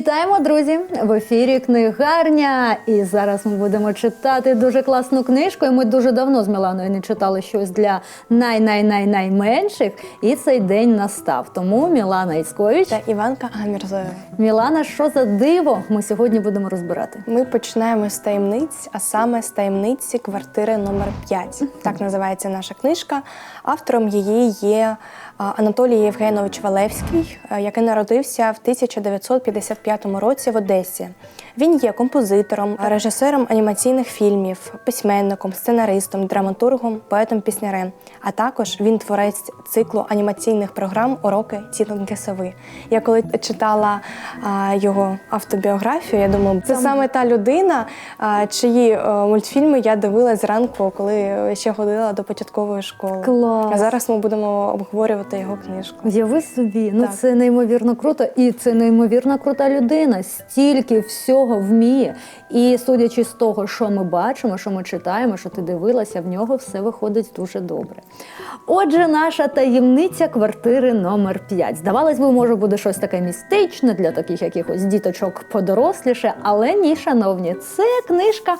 Вітаємо, друзі! В ефірі книгарня. І зараз ми будемо читати дуже класну книжку. І ми дуже давно з Міланою не читали щось для най-най-най-найменших. І цей день настав. Тому Мілана Іцькович. та Іванка Гамірзоєва. Мілана, що за диво? Ми сьогодні будемо розбирати. Ми починаємо з таємниць, а саме з таємниці квартири номер 5 Так називається наша книжка. Автором її є Анатолій Євгенович Валевський, який народився в 1955 році в Одесі. Він є композитором, режисером анімаційних фільмів, письменником, сценаристом, драматургом, поетом-піснярем. А також він творець циклу анімаційних програм Уроки тітоньки Сови. Я коли читала а, його автобіографію, я думаю, це саме та людина, а, чиї е, мультфільми я дивилась зранку, коли ще ходила до початкової школи. Клас. А зараз ми будемо обговорювати його книжку. Уяви собі, ну Так. це неймовірно круто, і це неймовірно крута людина. Стільки всього вміє. І судячи з того, що ми бачимо, що ми читаємо, що ти дивилася, в нього все виходить дуже добре. Отже, наша таємниця квартири номер 5. Здавалось би, може буде щось таке містичне для таких якихось діточок подоросліше, але ні, шановні, це книжка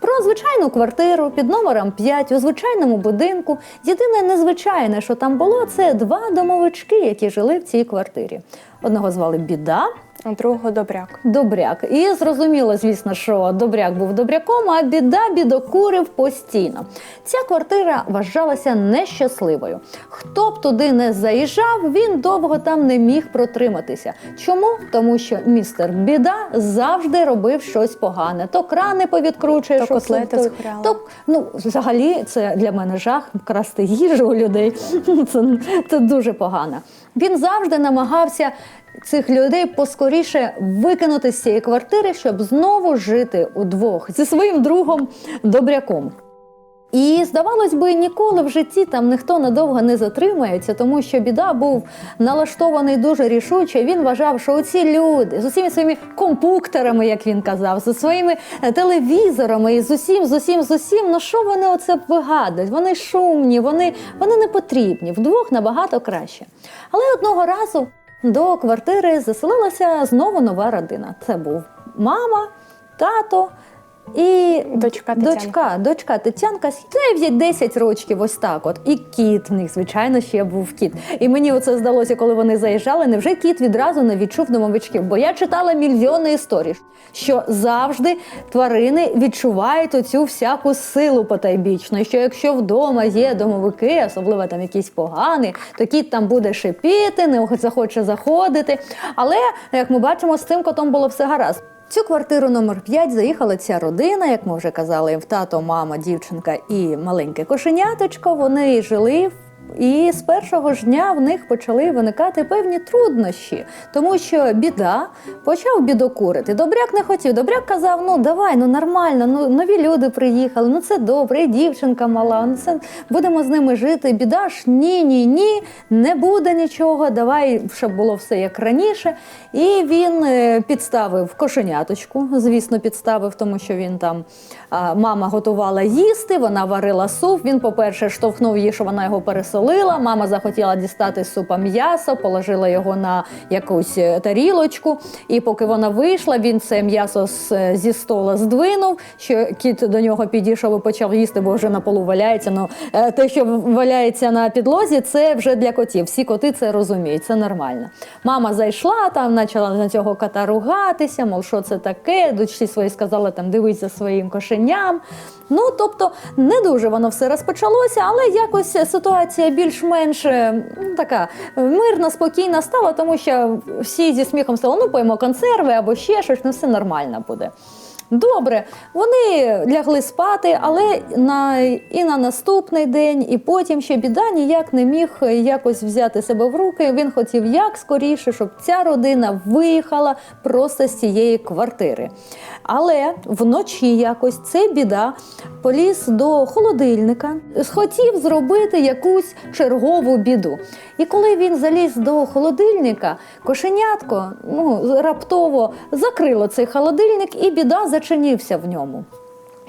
про звичайну квартиру під номером 5 у звичайному будинку. Єдине незвичайне, що там було, це два домовички, які жили в цій квартирі. Одного звали Біда, другого добряк. Добряк. І зрозуміло, звісно, що Добряк був добряком, а біда бідокурив постійно. Ця квартира вважалася нещасливою. Хто б туди не заїжджав, він довго там не міг протриматися. Чому? Тому що містер Біда завжди робив щось погане. То крани повідкручує, То щоб котлети згоряли. то Ну, взагалі, це для мене жах красти їжу у людей. Це, це дуже погано. Він завжди намагався цих людей поскоріше викинути з цієї квартири, щоб знову жити удвох зі своїм другом добряком. І здавалось би, ніколи в житті там ніхто надовго не затримається, тому що біда був налаштований дуже рішуче. Він вважав, що оці люди з усіма своїми компуктерами, як він казав, з своїми е, телевізорами і з усім, з усім, з усім, ну що вони оце вигадують? Вони шумні, вони, вони не потрібні. Вдвох набагато краще. Але одного разу до квартири заселилася знову нова родина. Це був мама, тато. І Дочка Тетянка. дочка, дочка Тетянка 9-10 років, ось так. От і кіт в них, звичайно, ще був кіт. І мені оце здалося, коли вони заїжджали. Невже кіт відразу не відчув домовичків? Бо я читала мільйони історій, що завжди тварини відчувають оцю всяку силу потайбічну. І що якщо вдома є домовики, особливо там якісь погані, то кіт там буде шипіти, не захоче заходити. Але як ми бачимо, з цим котом було все гаразд. В Цю квартиру номер 5 заїхала ця родина, як ми вже казали, тато, мама, дівчинка і маленьке кошеняточко. Вони жили. І з першого ж дня в них почали виникати певні труднощі, тому що біда почав бідокурити. Добряк не хотів. Добряк казав: ну давай, ну нормально, ну нові люди приїхали, ну це добре, і дівчинка мала, ну це будемо з ними жити. Біда ж ні, ні, ні, не буде нічого. Давай, щоб було все як раніше. І він е, підставив кошеняточку. Звісно, підставив, тому що він там мама готувала їсти, вона варила суп. Він, по-перше, штовхнув її, що вона його пересолила. Мама захотіла дістати з супа м'ясо, положила його на якусь е, тарілочку. І поки вона вийшла, він це м'ясо з- зі стола здвинув. Що кіт до нього підійшов і почав їсти, бо вже на полу валяється. Ну е, те, що валяється на підлозі, це вже для котів. Всі коти це розуміють, це нормально. Мама зайшла там, почала на цього кота ругатися, мов що це таке. Дочці свої сказала там дивись за своїм кошеням. Ну тобто не дуже воно все розпочалося, але якось ситуація більш-менш е, ну, така мирна, спокійна стала, тому що всі зі сміхом стали, ну поїмо консерви або ще щось, ну все нормально буде. Добре, вони лягли спати, але на, і на наступний день, і потім ще біда ніяк не міг якось взяти себе в руки. Він хотів як скоріше, щоб ця родина виїхала просто з цієї квартири. Але вночі якось цей біда поліз до холодильника, схотів зробити якусь чергову біду. І коли він заліз до холодильника, кошенятко ну, раптово закрило цей холодильник, і біда зачинився в ньому.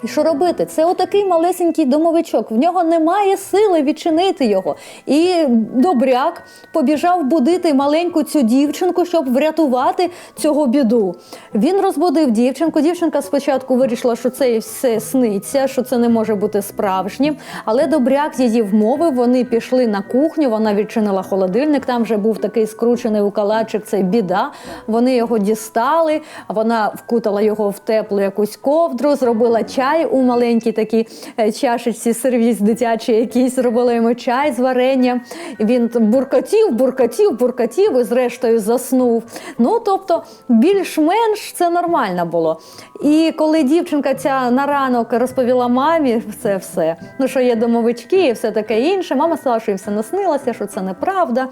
І що робити? Це отакий малесенький домовичок. В нього немає сили відчинити його. І добряк побіжав будити маленьку цю дівчинку, щоб врятувати цього біду. Він розбудив дівчинку. Дівчинка спочатку вирішила, що це все сниться, що це не може бути справжнім. Але добряк її вмовив. Вони пішли на кухню. Вона відчинила холодильник. Там вже був такий скручений у калачик. Це біда. Вони його дістали. Вона вкутала його в теплу якусь ковдру, зробила чай у маленькій такій е, чашечці, сервіс дитячий, якийсь зробила йому чай з варенням. Він там буркотів, буркотів, буркотів і зрештою заснув. Ну тобто, більш-менш це нормально було. І коли дівчинка ця на ранок розповіла мамі це все, ну що є домовички і все таке інше, мама сказала, що їй все наснилося, що це неправда.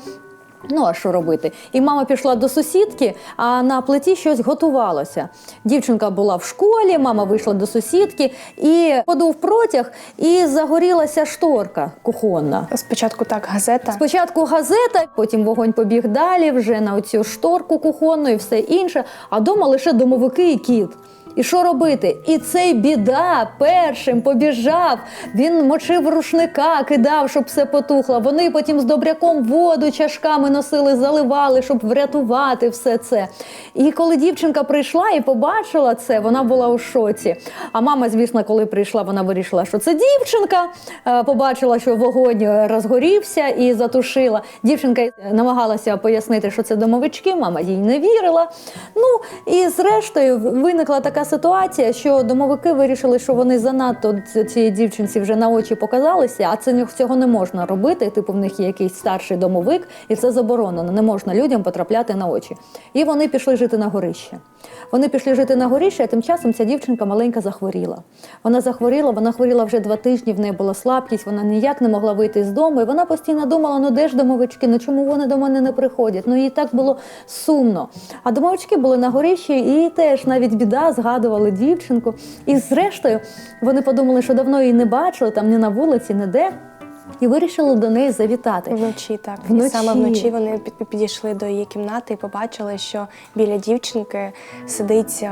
Ну, а що робити? І мама пішла до сусідки, а на плиті щось готувалося. Дівчинка була в школі, мама вийшла до сусідки і подув протяг, і загорілася шторка кухонна. Спочатку так газета. Спочатку газета, потім вогонь побіг далі, вже на оцю шторку кухонну і все інше. А дома лише домовики і кіт. І що робити? І цей біда першим побіжав. Він мочив рушника, кидав, щоб все потухло. Вони потім з добряком воду чашками носили, заливали, щоб врятувати все це. І коли дівчинка прийшла і побачила це, вона була у шоці. А мама, звісно, коли прийшла, вона вирішила, що це дівчинка. Е, Побачила, що вогонь розгорівся і затушила. Дівчинка намагалася пояснити, що це домовички. Мама їй не вірила. Ну і зрештою виникла така ситуація, що домовики вирішили, що вони занадто ц- цій дівчинці вже на очі показалися, а це цього не можна робити. Типу, в них є якийсь старший домовик, і це заборонено. Не можна людям потрапляти на очі. І вони пішли жити на горище. Вони пішли жити на горище, а тим часом ця дівчинка маленька захворіла. Вона захворіла, вона хворіла вже два тижні, в неї була слабкість, вона ніяк не могла вийти з дому. І вона постійно думала: ну де ж домовички? Ну чому вони до мене не приходять? Ну їй так було сумно. А домовички були на горищі, і теж навіть біда згадували дівчинку. І зрештою вони подумали, що давно її не бачили, там ні на вулиці, ні де. І вирішили до неї завітати. Вночі так. Вночі. І саме вночі вони під- підійшли до її кімнати і побачили, що біля дівчинки сидить е,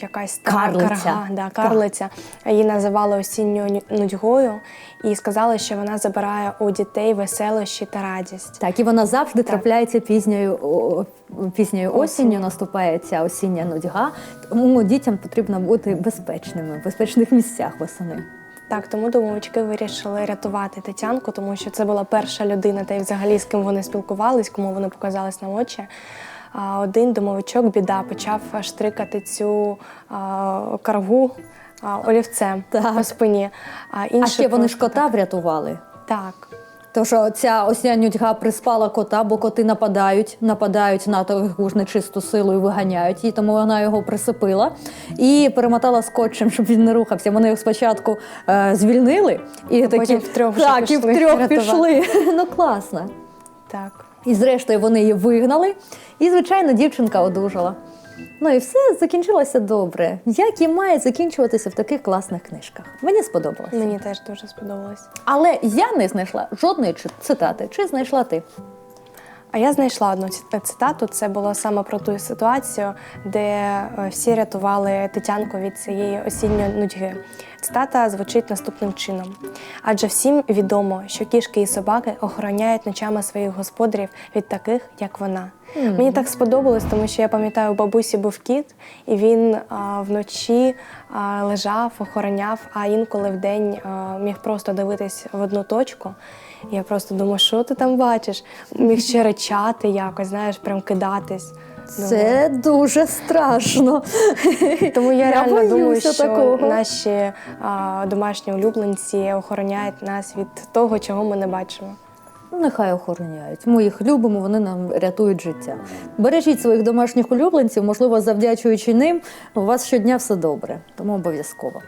якась Карлиця. карга, да, карлиця. Її називали осінньою нудьгою і сказали, що вона забирає у дітей веселощі та радість. Так, і вона завжди трапляється пізньою, пізньою осінню, наступає ця осіння нудьга. Тому дітям потрібно бути безпечними в безпечних місцях восени. Так, тому домовички вирішили рятувати Тетянку, тому що це була перша людина, та й взагалі з ким вони спілкувались, кому вони показались на очі. А один домовичок, біда, почав штрикати цю а, каргу а, олівцем Так. по спині. А, А інший ще вони ж кота врятували. Так. Тому що ця осіння нудьга приспала кота, бо коти нападають, нападають на ж нечисту силу і виганяють її, тому вона його присипила і перемотала скотчем, щоб він не рухався. Вони його спочатку е, звільнили і А такі потім втрьох так, і пішли втрьох рятувати. пішли. Ну класно. Так. І зрештою вони її вигнали, і, звичайно, дівчинка одужала. Ну і все закінчилося добре, як і має закінчуватися в таких класних книжках. Мені сподобалося. Мені теж дуже сподобалось. Але я не знайшла жодної цитати. Чи знайшла ти? А я знайшла одну ці- цитату. Це було саме про ту ситуацію, де е, всі рятували Тетянку від цієї осінньої нудьги. Цитата звучить наступним чином: адже всім відомо, що кішки і собаки охороняють ночами своїх господарів від таких, як вона. Мені так сподобалось, тому що я пам'ятаю, у бабусі був кіт, і він а, вночі а, лежав, охороняв, а інколи вдень а, міг просто дивитись в одну точку. Я просто думаю, що ти там бачиш? Міг ще речати якось, знаєш, прям кидатись. Це дуже страшно. Тому я, реально боюся думаю, що такого. наші а, домашні улюбленці охороняють нас від того, чого ми не бачимо. Ну, Нехай охороняють. Ми їх любимо, вони нам рятують життя. Бережіть своїх домашніх улюбленців, можливо, завдячуючи ним, у вас щодня все добре, тому обов'язково.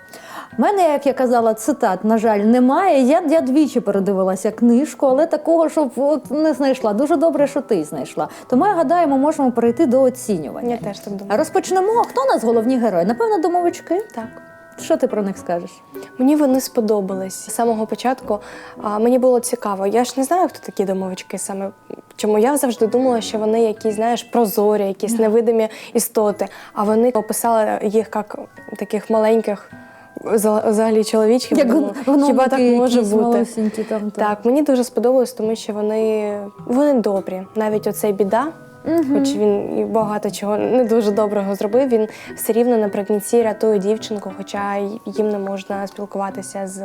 У мене, як я казала, цитат, на жаль, немає. Я, я двічі передивилася книжку, але такого, щоб от не знайшла. Дуже добре, що ти знайшла. Тому я гадаю, ми можемо перейти до оцінювання. Я теж так думаю. Розпочнемо. Хто у нас головні герої? Напевно, домовички. Так. Що ти про них скажеш? Мені вони сподобались з самого початку. А, мені було цікаво. Я ж не знаю, хто такі домовички саме. Чому я завжди думала, що вони якісь, знаєш, прозорі, якісь невидимі істоти. А вони описали їх як таких маленьких вза- взагалі чоловічки. Як гномики хіба так може бути? малесенькі там, Так, мені дуже сподобалось, тому що вони, вони добрі. Навіть оцей біда, хоч він і багато чого не дуже доброго зробив, він все рівно наприкінці рятує дівчинку, хоча їм не можна спілкуватися з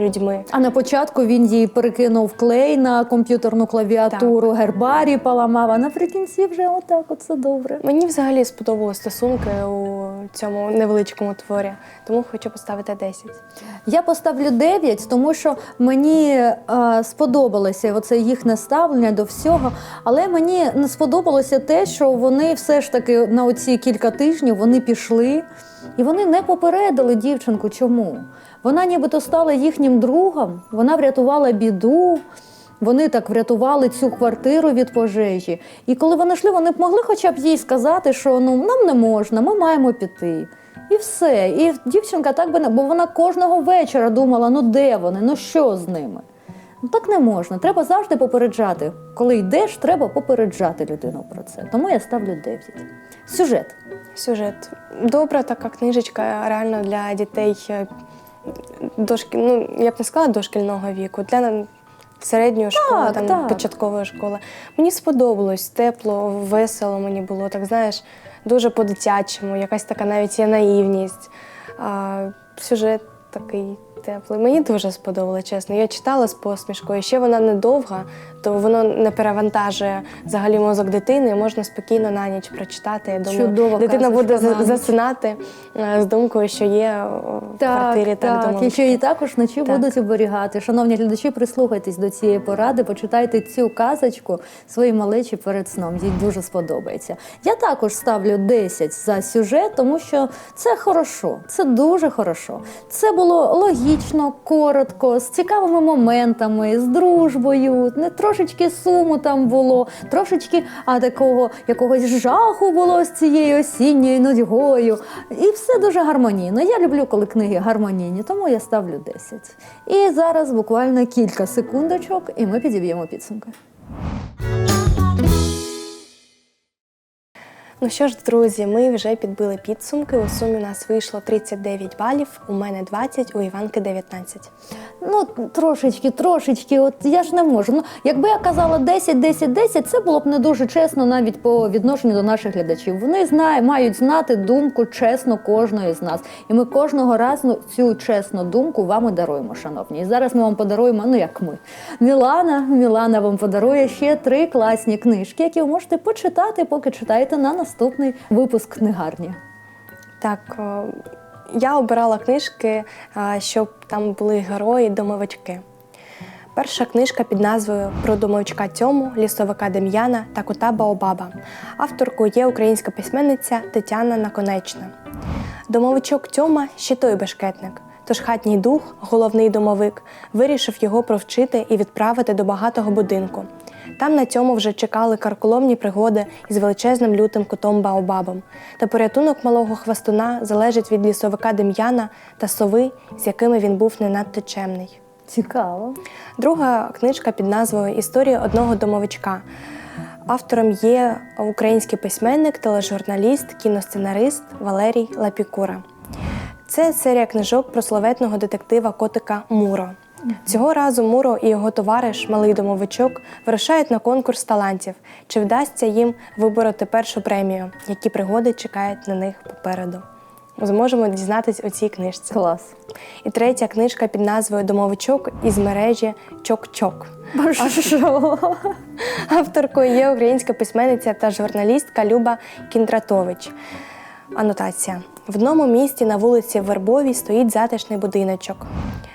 людьми. А на початку він їй перекинув клей на комп'ютерну клавіатуру, гербарі поламав, а наприкінці вже отак, от все добре. Мені взагалі сподобали стосунки у цьому невеличкому творі, тому хочу поставити 10. Я поставлю 9, тому що мені е, сподобалося оце їхнє ставлення до всього. Але мені не сподобалося те, що вони все ж таки на оці кілька тижнів вони пішли і вони не попередили дівчинку. Чому? Вона нібито стала їхнім другом, вона врятувала біду. Вони так врятували цю квартиру від пожежі. І коли вони йшли, вони б могли хоча б їй сказати, що ну нам не можна, ми маємо піти. І все. І дівчинка так би не, бо вона кожного вечора думала: ну де вони, ну що з ними? Ну так не можна. Треба завжди попереджати. Коли йдеш, треба попереджати людину про це. Тому я ставлю 9. Сюжет. Сюжет. Добра така книжечка, реально для дітей е, дошкі... ну, я б не сказала дошкільного віку, для середньої школи, там, так. початкової школи. Мені сподобалось, тепло, весело мені було, так знаєш, дуже по-дитячому, якась така навіть є наївність. А, сюжет такий теплий. Мені дуже сподобалось, чесно. Я читала з посмішкою. Ще вона недовга, то воно не перевантажує взагалі мозок дитини. Можна спокійно на ніч прочитати. Я думаю, Чудова дитина буде засинати е, з думкою, що є в квартирі так, так, і що її також вночі Так. будуть оберігати. Шановні глядачі, прислухайтесь до цієї поради, почитайте цю казочку своїй малечі перед сном. Їй дуже сподобається. Я також ставлю 10 за сюжет, тому що це хорошо, це дуже хорошо. Це було логічно, коротко, з цікавими моментами, з дружбою, не трошечки суму там було, трошечки а такого якогось жаху було з цією осінньою нудьгою. І все дуже гармонійно. Я люблю, коли книги гармонійні, тому я ставлю 10. І зараз буквально кілька секундочок, і ми підіб'ємо підсумки. Ну що ж, друзі, ми вже підбили підсумки. У сумі у нас вийшло 39 балів, у мене 20, у Іванки 19. Ну, трошечки, трошечки, от я ж не можу. Ну, якби я казала 10, 10, 10, це було б не дуже чесно навіть по відношенню до наших глядачів. Вони знають, мають знати думку чесно кожної з нас. І ми кожного разу цю чесну думку вам і даруємо, шановні. І зараз ми вам подаруємо, ну як ми. Мілана, Мілана вам подарує ще три класні книжки, які ви можете почитати, поки читаєте на наступний випуск книгарні. Так, я обирала книжки, щоб там були герої, домовички. Перша книжка під назвою Про домовичка Тьому, лісовика Дем'яна та кота Баобаба. Авторкою є українська письменниця Тетяна Наконечна. Домовичок Тьома ще той бешкетник. Тож хатній дух, головний домовик, вирішив його провчити і відправити до багатого будинку. Там на цьому вже чекали карколомні пригоди із величезним лютим котом Баобабом. Та порятунок малого хвастуна залежить від лісовика Дем'яна та сови, з якими він був не надто чемний. Цікаво. Друга книжка під назвою Історія одного домовичка. Автором є український письменник, тележурналіст, кіносценарист Валерій Лапікура. Це серія книжок про славетного детектива котика Муро. Цього разу Муро і його товариш, малий домовичок, вирушають на конкурс талантів. Чи вдасться їм вибороти першу премію, які пригоди чекають на них попереду? Ми зможемо дізнатись у цій книжці. Клас. І третя книжка під назвою Домовичок із мережі Чок-Чок. Що? Авторкою є українська письменниця та журналістка Люба Кіндратович. Анотація. В одному місті на вулиці Вербовій стоїть затишний будиночок.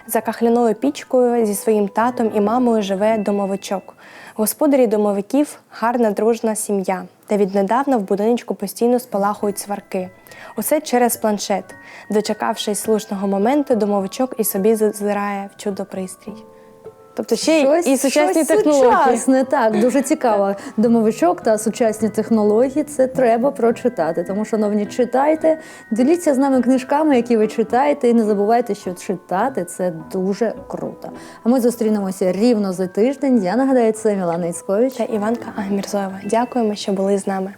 За кахляною пічкою зі своїм татом і мамою живе домовичок. Господарі домовиків гарна дружна сім'я, та віднедавна в будиночку постійно спалахують сварки. Усе через планшет. Дочекавшись слушного моменту, домовичок і собі зазирає в чудо-пристрій. Тобто ще Щось- і сучасні щось технології. Сучасне, так, дуже цікаво. Домовичок та сучасні технології це треба прочитати. Тому, шановні, читайте, діліться з нами книжками, які ви читаєте, і не забувайте, що читати це дуже круто. А ми зустрінемося рівно за тиждень. Я нагадаю, це Мілана Іцькович. та Іванка Агмірзоєва. Дякуємо, що були з нами.